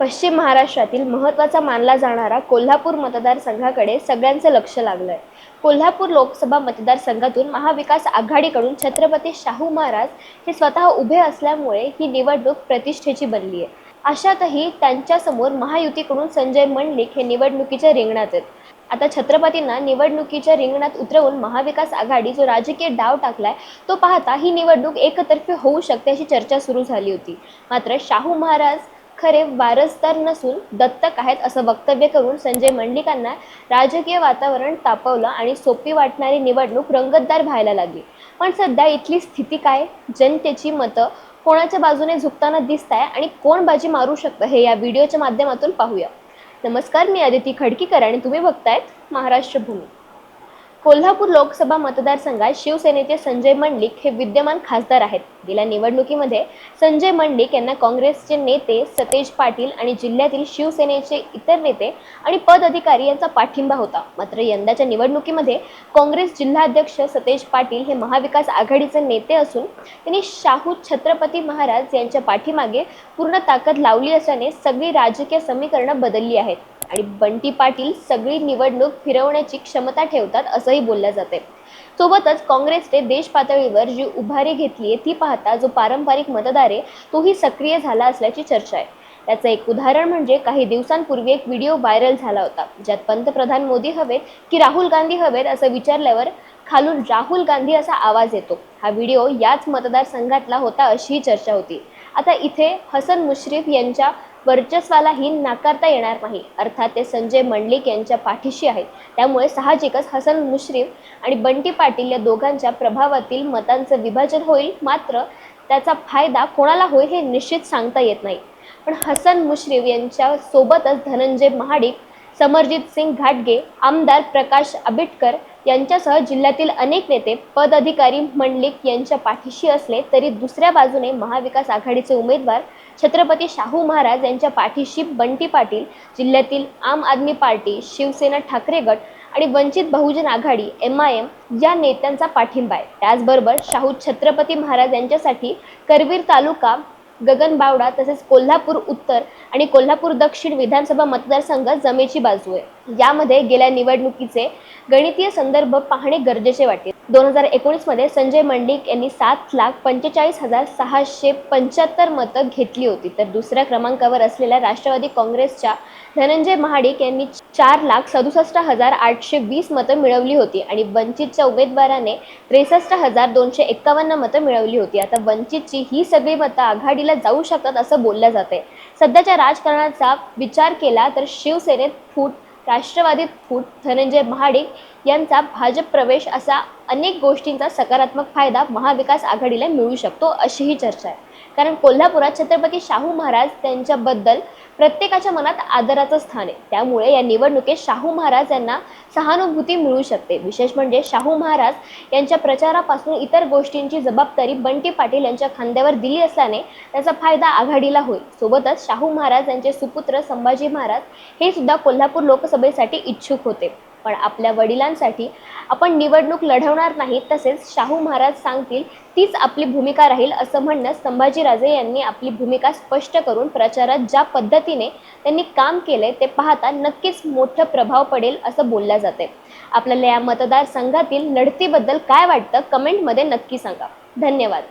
पश्चिम महाराष्ट्रातील महत्त्वाचा मानला जाणारा कोल्हापूर मतदारसंघाकडे सगळ्यांचं लक्ष लागलंय. कोल्हापूर लोकसभा मतदारसंघातून महाविकास आघाडीकडून छत्रपती शाहू महाराज हे स्वतः उभे असल्यामुळे ही निवडणूक प्रतिष्ठेची बनली आहे अशातही त्यांच्यासमोर महायुतीकडून संजय मंडलिक हे निवडणुकीच्या रिंगणात आहेत. आता छत्रपतींना निवडणुकीच्या रिंगणात उतरवून महाविकास आघाडी जो राजकीय डाव टाकलाय तो पाहता ही निवडणूक एकतर्फी होऊ शकते अशी चर्चा सुरू झाली होती. मात्र शाहू महाराज खरे वारसदार नसून दत्तक आहेत असं वक्तव्य करून संजय मंडलिकांना राजकीय वातावरण तापवलं आणि सोपी वाटणारी निवडणूक रंगतदार व्हायला लागली. पण सध्या इथली स्थिती काय? जनतेची मतं कोणाच्या बाजूने झुकताना दिसत आहे आणि कोण बाजी मारू शकतं हे या व्हिडिओच्या माध्यमातून पाहूया. नमस्कार मी अदिती खडकीकर आणि तुम्ही बघतायत महाराष्ट्र भूमी. कोल्हापूर लोकसभा मतदारसंघात शिवसेनेचे संजय मंडलिक हे विद्यमान खासदार आहेत. गेल्या निवडणुकीमध्ये संजय मंडलिक यांना काँग्रेसचे नेते सतेज पाटील आणि जिल्ह्यातील शिवसेनेचे इतर नेते आणि पद अधिकारी यांचा पाठिंबा होता. मात्र यंदाच्या निवडणुकीमध्ये काँग्रेस जिल्हाध्यक्ष सतेज पाटील हे महाविकास आघाडीचे नेते असून त्यांनी शाहू छत्रपती महाराज यांच्या पाठीमागे पूर्ण ताकद लावली असल्याने सगळी राजकीय समीकरणं बदलली आहेत. आणि बंटी पाटील सगळी निवडणूक फिरवण्याची क्षमता ठेवतात असंही बोललं जाते सोबतच काँग्रेसने देश पातळीवर जी उभारी घेतली आहे ती पाहता जो पारंपरिक मतदार आहे तोही सक्रिय झाला असल्याची चर्चा आहे. त्याचं एक उदाहरण म्हणजे काही दिवसांपूर्वी एक व्हिडिओ व्हायरल झाला होता ज्यात पंतप्रधान मोदी हवेत की राहुल गांधी हवेत असं विचारल्यावर खालून राहुल गांधी असा आवाज येतो. हा व्हिडिओ याच मतदारसंघातला होता अशीही चर्चा होती. आता इथे हसन मुश्रीफ यांच्या वर्चस्वालाही नाकारता येणार नाही. अर्थात ते संजय मंडलिक यांच्या पाठीशी आहेत. त्यामुळे साहजिकच हसन मुश्रीफ आणि बंटी पाटील या दोघांच्या प्रभावातील मतांचं विभाजन होईल. मात्र त्याचा फायदा कोणाला होईल हे निश्चित सांगता येत नाही. पण हसन मुश्रीफ यांच्या सोबतच धनंजय महाडिक समरजित सिंग घाटगे आमदार प्रकाश आंबेडकर यांच्यासह जिल्ह्यातील अनेक नेते पदाधिकारी मंडलिक यांच्या पाठीशी असले तरी दुसऱ्या बाजूने महाविकास आघाडीचे उमेदवार छत्रपती शाहू महाराज यांच्या पाठीशी बंटी पाटील जिल्ह्यातील आम आदमी पार्टी शिवसेना ठाकरे गट आणि Vanchit Bahujan Aghadi M I M या नेत्यांचा पाठिंबा आहे. त्याचबरोबर शाहू छत्रपती महाराज यांच्यासाठी करवीर तालुका गगनबावडा तसेच कोल्हापूर उत्तर आणि कोल्हापूर दक्षिण विधानसभा मतदारसंघ जमेची बाजू आहे. यामध्ये गेल्या निवडणुकीचे गणितीय संदर्भ पाहणे गरजेचे वाटते दोन हजार एकोणीसमध्ये संजय मंडिक यांनी सात लाख पंचेचाळीस हजार सहाशे पंच्याहत्तर मतं घेतली होती. तर दुसऱ्या क्रमांकावर असलेल्या राष्ट्रवादी काँग्रेसच्या धनंजय महाडिक यांनी चार लाख सदुसष्ट हजार आठशे वीस मतं मिळवली होती आणि वंचितच्या उमेदवाराने त्रेसष्ट हजार दोनशे एक्कावन्न मतं मिळवली होती. आता वंचितची ही सगळी मतं आघाडीला जाऊ शकतात असं बोललं जाते सध्याच्या राजकारणाचा विचार केला तर शिवसेनेत फूट राष्ट्रवादीत फूट धनंजय महाडिक यांचा भाजप प्रवेश असा अनेक गोष्टींचा सकारात्मक फायदा महाविकास आघाडीला मिळू शकतो अशीही चर्चा आहे. कारण कोल्हापुरात छत्रपती शाहू महाराज त्यांच्याबद्दल प्रत्येकाच्या मनात आदराचं स्थान आहे. त्यामुळे या निवडणुकीत शाहू महाराज यांना सहानुभूती मिळू शकते. विशेष म्हणजे शाहू महाराज यांच्या प्रचारापासून इतर गोष्टींची जबाबदारी बंटी पाटील यांच्या खांद्यावर दिली असल्याने त्याचा फायदा आघाडीला होईल. सोबतच शाहू महाराज यांचे सुपुत्र संभाजी महाराज हे सुद्धा कोल्हापूर लोकसभेसाठी इच्छुक होते. पण आपल्या वडिलांसाठी आपण निवडणूक लढवणार नाही तसेच शाहू महाराज सांगतील तीच आपली भूमिका राहील असं म्हणणं संभाजीराजे यांनी आपली भूमिका स्पष्ट करून प्रचारात ज्या पद्धतीने त्यांनी काम केले ते पाहता नक्कीच मोठं प्रभाव पडेल असं बोलल्या जाते. आपल्याला या मतदारसंघातील लढतीबद्दल काय वाटतं कमेंटमध्ये नक्की सांगा. धन्यवाद.